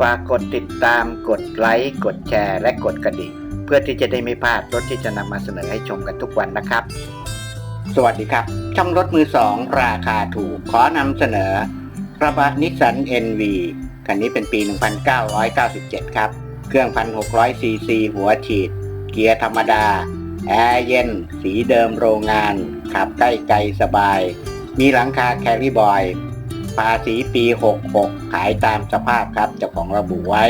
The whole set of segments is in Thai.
ฝากกดติดตามกดไลค์กดแชร์ และกดกระดิ่ง เพื่อที่จะได้ไม่พลาดรถที่จะนำมาเสนอให้ชมกันทุกวันนะครับ สวัสดีครับ ช่องรถมือสองราคาถูกขอนำเสนอ กระบะนิสสัน NV คันนี้เป็นปี 1997 ครับ เครื่อง 1,600 ซีซี หัวฉีด เกียร์ธรรมดา แอร์เย็น สีเดิมโรงงาน ขับใกล้ไกลสบาย มีหลังคาแคริบอย ภาษีปี 66 ขายตามสภาพครับเจ้าของระบุไว้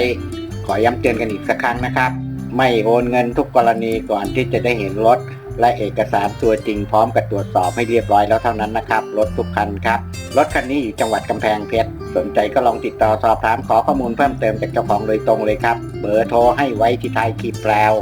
ขอย้ำเตือนกันอีกสักครั้งนะครับ ไม่โอนเงินทุกกรณีก่อนที่จะได้เห็นรถ และเอกสารตัวจริงพร้อมกับตรวจสอบให้เรียบร้อยแล้วเท่านั้นนะครับรถทุกคันครับ รถคันนี้อยู่จังหวัดกำแพงเพชรสนใจก็ลองติดต่อสอบถามขอข้อมูลเพิ่มเติมจากเจ้าของโดยตรงเลยครับ เบอร์โทรให้ไว้ที่ท้ายคลิปแล้ว